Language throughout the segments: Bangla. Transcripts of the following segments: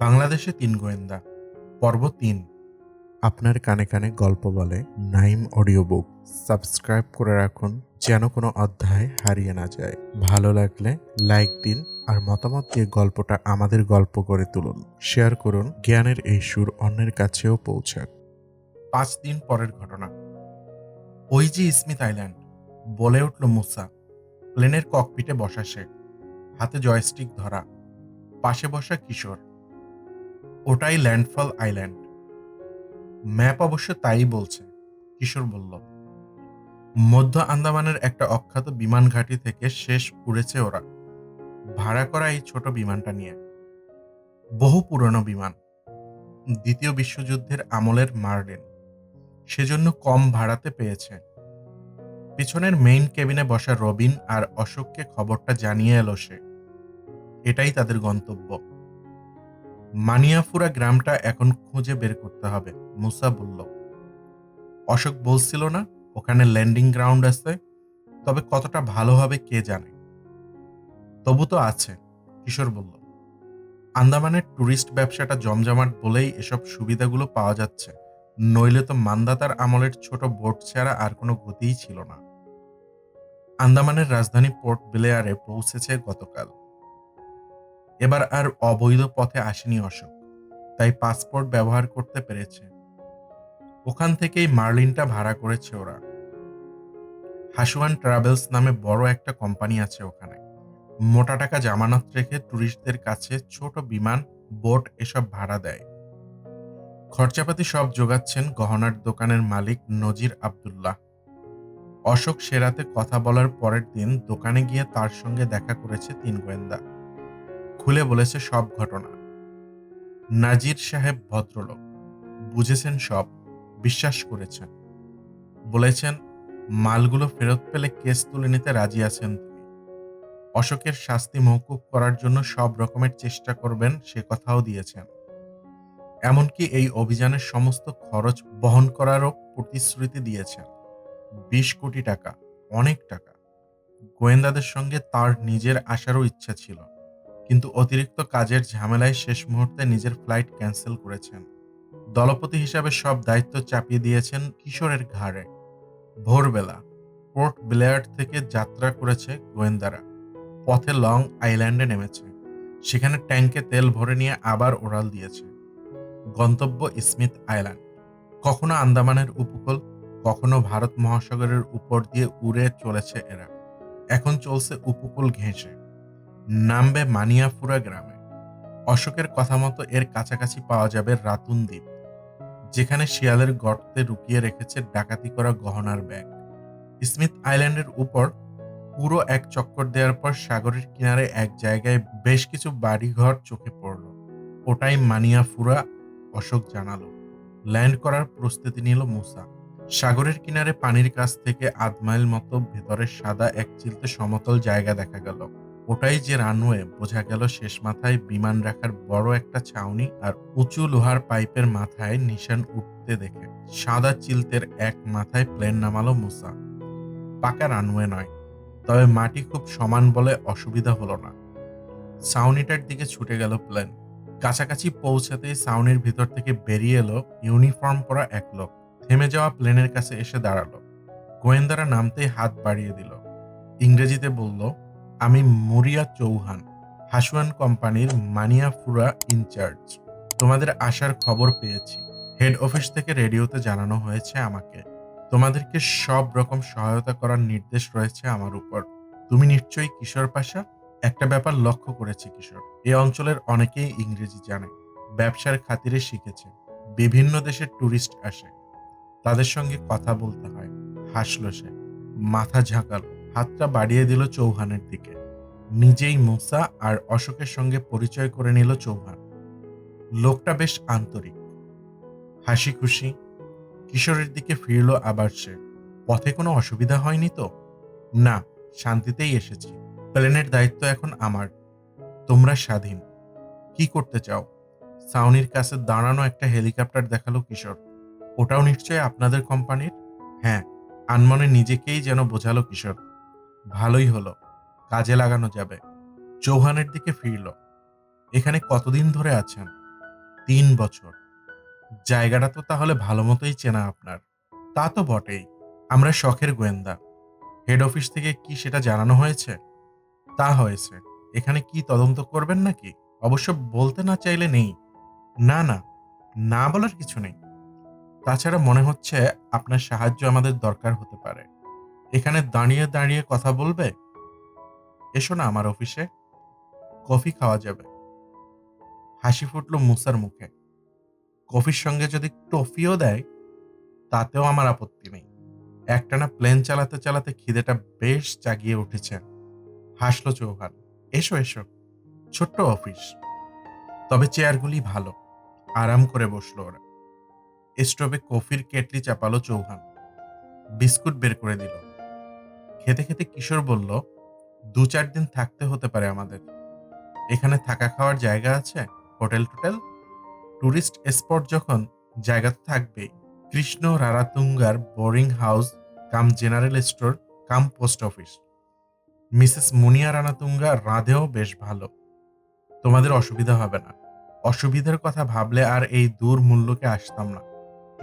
বাংলাদেশে তিন গোয়েন্দা, পর্ব তিন। আপনার কানে কানে গল্প বলে, নাইম অডিও বুক। সাবস্ক্রাইব করে রাখুন, যেন কোনো অধ্যায় হারিয়ে না যায়। ভালো লাগলে লাইক দিন আর মতামত দিয়ে গল্পটা আমাদের গল্প করে তুলুন। শেয়ার করুন, জ্ঞানের এই সুর অন্যের কাছেও পৌঁছাক। পাঁচ দিন পরের ঘটনা। ওই যে স্মিথ আইল্যান্ড, বলে উঠল মুসা, প্লেনের ককপিটে বসা সে। হাতে জয়স্টিক ধরা, পাশে বসা কিশোর। ওটাই ল্যান্ডফল আইল্যান্ড। ম্যাপ অবশ্য তাই বলছে, কিশোর বলল। মধ্য আন্দামানের একটা অখ্যাত বিমান ঘাঁটি থেকে শেষ উড়েছে ওরা। ভাড়া করা এই ছোট বিমানটা নিয়ে। বহু পুরনো বিমান। দ্বিতীয় বিশ্বযুদ্ধের আমলের মার্ডেন। সেজন্য কম ভাড়াতে পেয়েছে। পিছনের মেইন কেবিনে বসা রবিন আর অশোককে খবরটা জানিয়ে এলো সে। এটাই তাদের গন্তব্য। মানিয়াফুরা গ্রামটা এখন খুঁজে বের করতে হবে, মুসা বলল। অশোক বলছিল না, ওখানে ল্যান্ডিং গ্রাউন্ড আছে, তবে কতটা ভালো হবে কে জানে। তবু তো আছে, কিশোর বলল। আন্দামানের ট্যুরিস্ট ব্যবসাটা জমজমাট বলেই এসব সুবিধাগুলো পাওয়া যাচ্ছে, নইলে তো মান্দাতার আমলের ছোট বোট ছাড়া আর কোনো গতিই ছিল না। আন্দামানের রাজধানী পোর্ট ব্লেয়ারে পৌঁছেছে গতকাল। এবার আর অবৈধ পথে আসেনি অশোক। তাই পাসপোর্ট ব্যবহার করতে পেরেছে। ওখান থেকেই মার্লিনটা ভাড়া করেছে ওরা। হাসুয়ান ট্রাভেলস নামে বড় একটা কোম্পানি আছে ওখানে। মোটা টাকা জামানত রেখে ট্যুরিস্টদের কাছে ছোট বিমান, বোট এসব ভাড়া দেয়। খরচাপাতি সব যোগাচ্ছেন গহনার দোকানের মালিক নজির আব্দুল্লাহ। অশোক সেরাতে কথা বলার পরের দিন দোকানে গিয়ে তার সঙ্গে দেখা করেছে তিন গোয়েন্দা। খুলে বলেছে সব ঘটনা। নাজির সাহেব ভদ্রলোক, বুঝেছেন সব, বিশ্বাস করেছেন। বলেছেন, মালগুলো ফেরত পেলে কেস তুলে নিতে রাজি আছেন তিনি। অশোকের শাস্তি মৌকুব করার জন্য সব রকমের চেষ্টা করবেন সে কথাও দিয়েছেন। এমনকি এই অভিযানের সমস্ত খরচ বহন করারও প্রতিশ্রুতি দিয়েছেন। বিশ কোটি টাকা, অনেক টাকা। গোয়েন্দাদের সঙ্গে তার নিজের আসারও ইচ্ছা ছিল। কিন্তু অতিরিক্ত কাজের ঝামেলায় শেষ মুহূর্তে নিজের ফ্লাইট ক্যান্সেল করেছেন। দলপতি হিসাবে সব দায়িত্ব চাপিয়ে দিয়েছেন কিশোরের ঘাড়ে। ভোরবেলা পোর্ট ব্লেয়ার থেকে যাত্রা করেছে গোয়েন্দারা। পথে লং আইল্যান্ডে নেমেছে। সেখানে ট্যাঙ্কে তেল ভরে নিয়ে আবার ওড়াল দিয়েছে। গন্তব্য স্মিথ আইল্যান্ড। কখনো আন্দামানের উপকূল, কখনো ভারত মহাসাগরের উপর দিয়ে উড়ে চলেছে এরা। এখন চলছে উপকূল ঘেঁষে। নামবে মানিয়াফুরা গ্রামে। অশোকের কথা মতো এর কাছাকাছি পাওয়া যাবে রাতুন দ্বীপ, যেখানে শিয়ালের গর্তে রুকিয়ে রেখেছে ডাকাতি করা গহনার ব্যাগ। স্মিথ আইল্যান্ডের উপর পুরো এক চক্কর দেওয়ার পর সাগরের কিনারে এক জায়গায় বেশ কিছু বাড়িঘর চোখে পড়ল। ওটাই মানিয়াফুরা অশোক জানালো। ল্যান্ড করার প্রস্তুতি নিল মুসা। সাগরের কিনারে পানির কাছ থেকে আধ মাইল মতো ভেতরে সাদা এক চিলতে সমতল জায়গা দেখা গেল। ওটাই যে রানওয়ে, বোঝা গেল শেষ মাথায় বিমান রাখার বড় একটা ছাউনি আর উঁচু লোহার পাইপের মাথায় নিশান উঠতে দেখে। সাদা চিলতের এক মাথায় প্লেন নামালো মুসা। পাকা রানওয়ে নয়, তবে মাটি খুব সমান বলে অসুবিধা হলো না। ছাউনিটার দিকে ছুটে গেল প্লেন। কাছাকাছি পৌঁছাতেই ছাউনির ভিতর থেকে বেরিয়ে এলো ইউনিফর্ম পরা এক লোক। থেমে যাওয়া প্লেনের কাছে এসে দাঁড়াল। গোয়েন্দারা নামতেই হাত বাড়িয়ে দিল। ইংরেজিতে বলল আমি মুরিয়া চৌহান হাসুয়ান কোম্পানির মানিয়াফুরা ইনচার্জ। তোমাদের আসার খবর পেয়েছি। হেড অফিস থেকে রেডিওতে জানানো হয়েছে আমাকে। তোমাদেরকে সব রকম সহায়তা করার নির্দেশ রয়েছে আমার উপর। তুমি নিশ্চয়ই কিশোর পাশা? একটা ব্যাপার লক্ষ্য করেছে কিশোর। এই অঞ্চলের অনেকেই ইংরেজি জানে, ব্যবসার খাতিরে শিখেছে, বিভিন্ন দেশের ট্যুরিস্ট আসে। তাদের সঙ্গে কথা বলতে হয়, হাসলো সে, মাথা ঝাঁকালো। হাতটা বাড়িয়ে দিল চৌহানের দিকে। নিজেই মুসা আর অশোকের সঙ্গে পরিচয় করে নিল চৌহান। লোকটা বেশ আন্তরিক। হাসি খুশি। কিশোরের দিকে ফিরল আবার সে। পথে কোনো অসুবিধা হয়নি তো? না, শান্তিতেই এসেছি। প্লেনের দায়িত্ব এখন আমার। তোমরা স্বাধীন। কি করতে চাও? সাউনির কাছে দাঁড়ানো একটা হেলিকপ্টার দেখাল কিশোর। ওটাও নিশ্চয়ই আপনাদের কোম্পানির? হ্যাঁ আনমনে নিজেকেই যেন বোঝালো কিশোর। ভালোই হলো। কাজে লাগানো যাবে। চৌহানের দিকে ফিরল। এখানে কতদিন ধরে আছেন? তিন বছর। জায়গাটা তো তাহলে ভালো মতোই চেনা আপনার। তা তো বটেই। আমরা শখের গোয়েন্দা। হেড অফিস থেকে কি সেটা জানানো হয়েছে? তা হয়েছে। এখানে কি তদন্ত করবেন নাকি? অবশ্য বলতে না চাইলে নেই। না না। না বলার কিছু নেই। তাছাড়া মনে হচ্ছে আপনার সাহায্য আমাদের দরকার হতে পারে। এখানে দাঁড়িয়ে দাঁড়িয়ে কথা বলবে? এসো না আমার অফিসে। কফি খাওয়া যাবে। হাসি ফুটল মুসার মুখে। কফির সঙ্গে যদি টফিও দেয়, তাতেও আমার আপত্তি নেই। একটানা প্লেন চালাতে চালাতে খিদেটা বেশ জাগিয়ে উঠেছে। হাসলো চৌহান। এসো এসো। ছোট্ট অফিস। তবে চেয়ারগুলি ভালো। আরাম করে বসল ওরা। স্টোভে কফির কেটলি চাপালো চৌহান। বিস্কুট বের করে দিল। খেতে খেতে কিশোর বলল, দু চার দিন থাকতে হতে পারে আমাদের। এখানে থাকা খাওয়ার জায়গা আছে, হোটেল টোটেল। টুরিস্ট স্পট যখন, জায়গা তো থাকবেই। Krishna রারাতুঙ্গার boarding house, cum general store, cum post office. Mrs Muniya Ranatunga রাঁধেও বেশ ভালো। তোমাদের অসুবিধা হবে না। অসুবিধার কথা ভাবলে আর এই দূর মূল্যকে আসতাম না।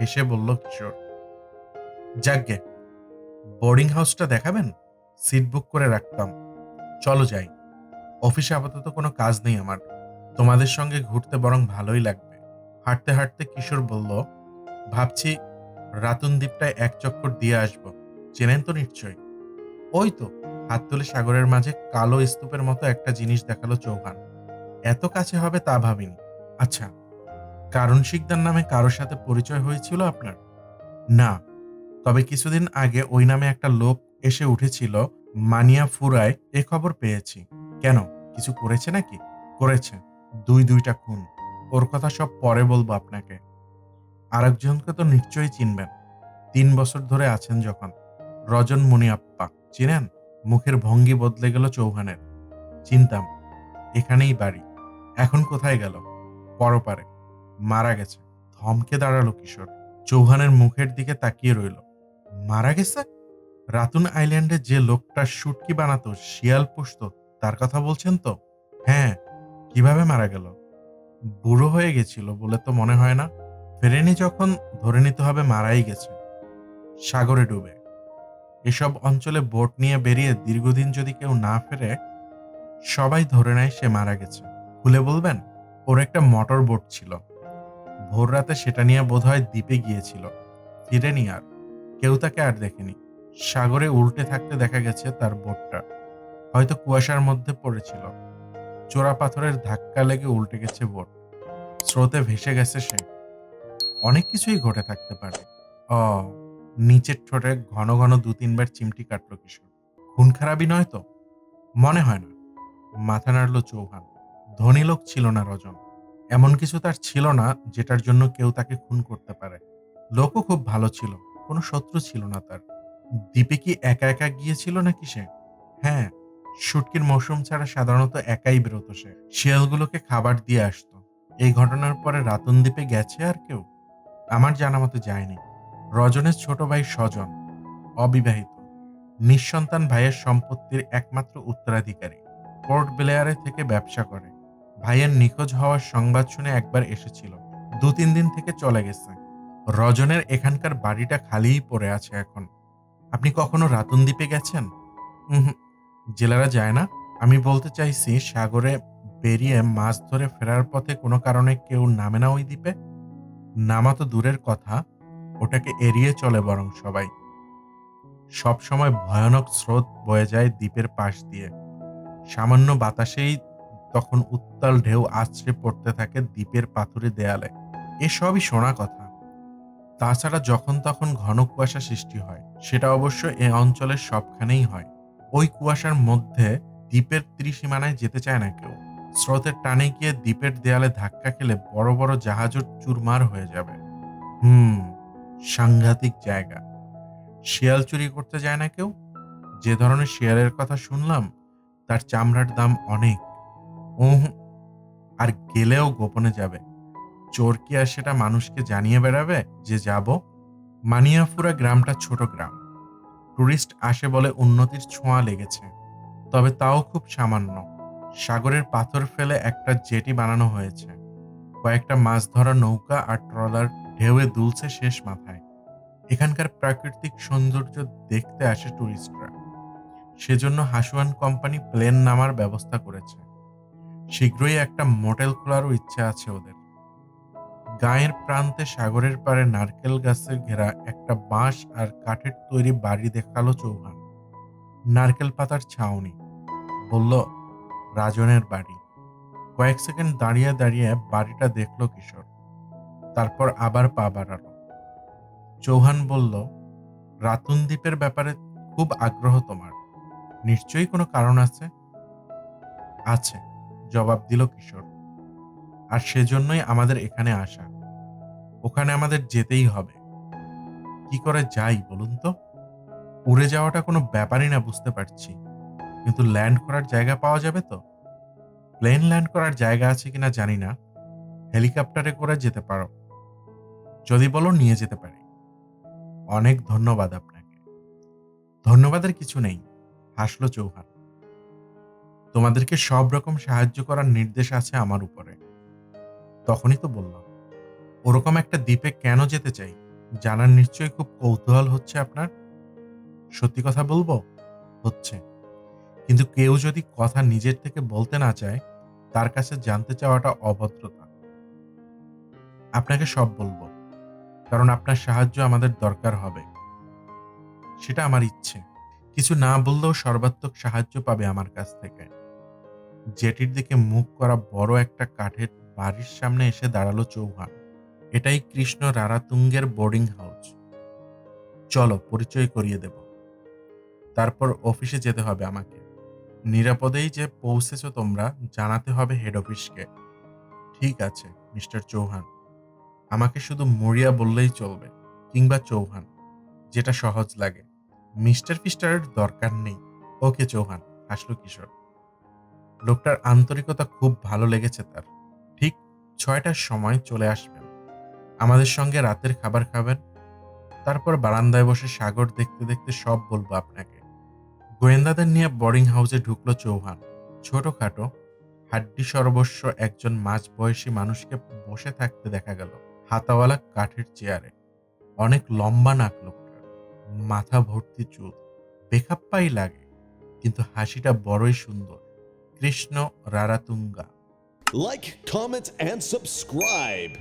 হেসে বলল কিশোর। যাকগে বোর্ডিং হাউসটা দেখাবেন? সিট বুক করে রাখতাম। চলো যাই। অফিসে আপাতত কোনো কাজ নেই আমার। তোমাদের সঙ্গে ঘুরতে বরং ভালোই লাগবে। হাঁটতে হাঁটতে কিশোর বলল, ভাবছি রাতুন দ্বীপটায় এক চক্কর দিয়ে আসব। চেনেন তো নিশ্চয়ই ওই তো, হাত তুলে সাগরের মাঝে কালো স্তূপের মতো একটা জিনিস দেখাল চৌহান। এত কাছে হবে তা ভাবিনি। আচ্ছা কারণ শিকদার নামে কারোর সাথে পরিচয় হয়েছিল আপনার? না তবে কিছুদিন আগে ওই নামে একটা লোক এসে উঠেছিল, মানিয়া ফুরায়, এ খবর পেয়েছি। কেন? কিছু করেছে নাকি? করেছে। দুই দুইটা খুন। ওর কথা সব পরে বলব আপনাকে। আরেকজনকে তো নিশ্চয়ই চিনবেন। তিন বছর ধরে আছেন যখন। রজন মুনিয়াপ্পা। চিনেন? মুখের ভঙ্গি বদলে গেল চৌহানের। চিনতাম। এখানেই বাড়ি। এখন কোথায় গেল? পরপারে। মারা গেছে। ধমকে দাঁড়াল কিশোর। চৌহানের মুখের দিকে তাকিয়ে রইল। মারা গেছে? রাতুন আইল্যান্ডে যে লোকটা শুটকি বানাতো, শিয়াল পুষত, তার কথা বলছেন তো? হ্যাঁ কীভাবে মারা গেল? বুড়ো হয়ে গেছিল বলে তো মনে হয় না। ফেরেনি যখন, ধরে নিতে হবে মারাই গেছে। সাগরে ডুবে। এসব অঞ্চলে বোট নিয়ে বেরিয়ে দীর্ঘদিন যদি কেউ না ফেরে, সবাই ধরে নেয় সে মারা গেছে। খুলে বলবেন, ওর একটা মোটর বোট ছিল। ভোর রাতে সেটা নিয়ে বোধহয় দ্বীপে গিয়েছিল। ফিরেনি আর। কেউ তাকে আর দেখেনি। সাগরে উল্টে থাকতে দেখা গেছে তার বোটটা। হয়তো কুয়াশার মধ্যে পড়েছিল। চোরা পাথরের ধাক্কা লেগে উল্টে গেছে বোট। স্রোতে ভেসে গেছে সে। অনেক কিছুই ঘটে থাকতে পারে। অ, নিচের ঠোঁটে ঘন ঘন দু তিনবার চিমটি কাটলো কিশোর। খুন খারাপই নয় তো? মনে হয় না। মাথা নাড়ল চৌহান। ধনী লোক ছিল না রজন। এমন কিছু তার ছিল না যেটার জন্য কেউ তাকে খুন করতে পারে। লোকও খুব ভালো ছিল। কোনো শত্রু ছিল না তার। দ্বীপে কি একা একা গিয়েছিল নাকি সে? হ্যাঁ শুটকির মৌসুম ছাড়া সাধারণত একাই বেরোতো সে। শিয়ালগুলোকে খাবার দিয়ে আসতো। এই ঘটনার পরে রাতুন দ্বীপে গেছে আর কেউ? আমার জানা মতো যায়নি। রজনের ছোট ভাই স্বজন, অবিবাহিত। নিঃসন্তান ভাইয়ের সম্পত্তির একমাত্র উত্তরাধিকারী। পোর্ট ব্লেয়ারে থেকে ব্যবসা করে। ভাইয়ের নিখোঁজ হওয়ার সংবাদ শুনে একবার এসেছিল। দু তিন দিন থেকে চলে গেছে। রজনের এখানকার বাড়িটা খালিই পড়ে আছে এখন। আপনি কখনো রাতুন দ্বীপে গেছেন? জেলেরা যায় না। আমি বলতে চাইছি, সাগরে বেরিয়ে মাছ ধরে ফেরার পথে কোনো কারণে কেউ নামে না ওই দ্বীপে? নামা তো দূরের কথা, ওটাকে এড়িয়ে চলে বরং সবাই। সব সময় ভয়ানক স্রোত বয়ে যায় দ্বীপের পাশ দিয়ে। সামান্য বাতাসেই তখন উত্তাল ঢেউ আছড়ে পড়তে থাকে দ্বীপের পাথুরে দেয়ালে। এসবই শোনা কথা। তাছাড়া যখন তখন ঘন কুয়াশা সৃষ্টি হয়, সেটা অবশ্য এ অঞ্চলের সবখানেই হয়। ওই কুয়াশার মধ্যে দ্বীপের ত্রিসীমানায় যেতে চায় না কেউ। স্রোতের টানে গিয়ে দ্বীপের দেয়ালে ধাক্কা খেলে বড় বড় জাহাজও চুরমার হয়ে যাবে। হুম, সাংঘাতিক জায়গা। শিয়াল চুরি করতে যায় না কেউ? যে ধরনের শিয়ালের কথা শুনলাম, তার চামড়ার দাম অনেক। উহ, আর গেলেও গোপনে যাবে। চোর কি আর সেটা মানুষকে জানিয়ে বেড়াবে যে যাব? মানিয়াফুরা গ্রামটা ছোট গ্রাম। টুরিস্ট আসে বলে উন্নতির ছোঁয়া লেগেছে। তবে তাও খুব সামান্য। সাগরের পাথর ফেলে একটা জেটি বানানো হয়েছে। কয়েকটা মাছ ধরা নৌকা আর ট্রলার ঢেউয়ে দুলছে শেষ মাথায়। এখানকার প্রাকৃতিক সৌন্দর্য দেখতে আসে টুরিস্টরা। সেজন্য হাসুয়ান কোম্পানি প্লেন নামার ব্যবস্থা করেছে। শীঘ্রই একটা মোটেল খোলারও ইচ্ছে আছে ওদের। গায়ের প্রান্তে সাগরের পাড়ে নারকেল গাছের ঘেরা একটা বাঁশ আর কাঠের তৈরি বাড়ি দেখাল চৌহান। নারকেল পাতার ছাউনি। বলল, রাজনের বাড়ি। কয়েক সেকেন্ড দাঁড়িয়ে দাঁড়িয়ে বাড়িটা দেখল কিশোর। তারপর আবার পা বাড়ালো। চৌহান বলল রাতুন দ্বীপের ব্যাপারে খুব আগ্রহ তোমার। নিশ্চয়ই কোনো কারণ আছে? আছে, জবাব দিল কিশোর। আর সেজন্যই আমাদের এখানে আসা। ওখানে আমাদের যেতেই হবে। কি করে যাই বলুন তো? উড়ে যাওয়াটা কোনো ব্যাপারই না, বুঝতে পারছি। কিন্তু ল্যান্ড করার জায়গা পাওয়া যাবে তো? প্লেন ল্যান্ড করার জায়গা আছে কিনা জানি না। হেলিকপ্টারে করে যেতে পারো। যদি বলো নিয়ে যেতে পারি। অনেক ধন্যবাদ আপনাকে। ধন্যবাদের কিছু নেই। হাসলো চৌহান। তোমাদেরকে সব রকম সাহায্য করার নির্দেশ আছে আমার উপরে। তখনই তো বললাম। ওরকম একটা দ্বীপে কেন যেতে চাই? জানার নিশ্চয়ই খুব কৌতূহল হচ্ছে আপনার। সত্যি কথা বলব? হচ্ছে। কিন্তু কেউ যদি কথা নিজের থেকে বলতে না চায়, তার কাছে জানতে চাওয়াটা অভদ্রতা। আপনাকে সব বলব। কারণ আপনার সাহায্য আমাদের দরকার হবে। সেটা আমার ইচ্ছে। কিছু না বললেও সর্বাত্মক সাহায্য পাবে আমার কাছ থেকে। জেটির দিকে মুখ করা বড় একটা কাঠের বাড়ির সামনে এসে দাঁড়াল চৌহান। এটাই কৃষ্ণ রারাতুঙ্গের বোর্ডিং হাউস চলো, পরিচয় করিয়ে দেব। তারপর অফিসে যেতে হবে আমাকে। নিরাপদেই যে পৌঁছেছো তোমরা, জানাতে হবে হেড অফিসকে ঠিক আছে, মিস্টার চৌহান। আমাকে শুধু মরিয়া বললেই চলবে, কিংবা চৌহান, যেটা সহজ লাগে। মিস্টার ফিস্টারের দরকার নেই। ওকে চৌহান হাসলো কিশোর। লোকটার আন্তরিকতা খুব ভালো লেগেছে তার। ঠিক ছয়টার সময় চলে আসবেন আমাদের সঙ্গে রাতের খাবার খাবেন। তারপর বারান্দায় বসে সাগর দেখতে দেখতে সব বলব আপনাকে। গোয়েন্দাদের নিয়ে বোর্ডিং হাউসে ঢুকলো চৌহান। ছোটখাটো হাড্ডি সর্বস্ব একজন মাঝ বয়সী মানুষকে বসে থাকতে দেখা গেল হাতাওয়ালা কাঠের চেয়ারে। অনেক লম্বা নাক লোকটার মাথা ভর্তি চুল বেখাপ্পাই লাগে কিন্তু হাসিটা বড়ই সুন্দর। কৃষ্ণ রারাতুঙ্গা। Like, comment, and.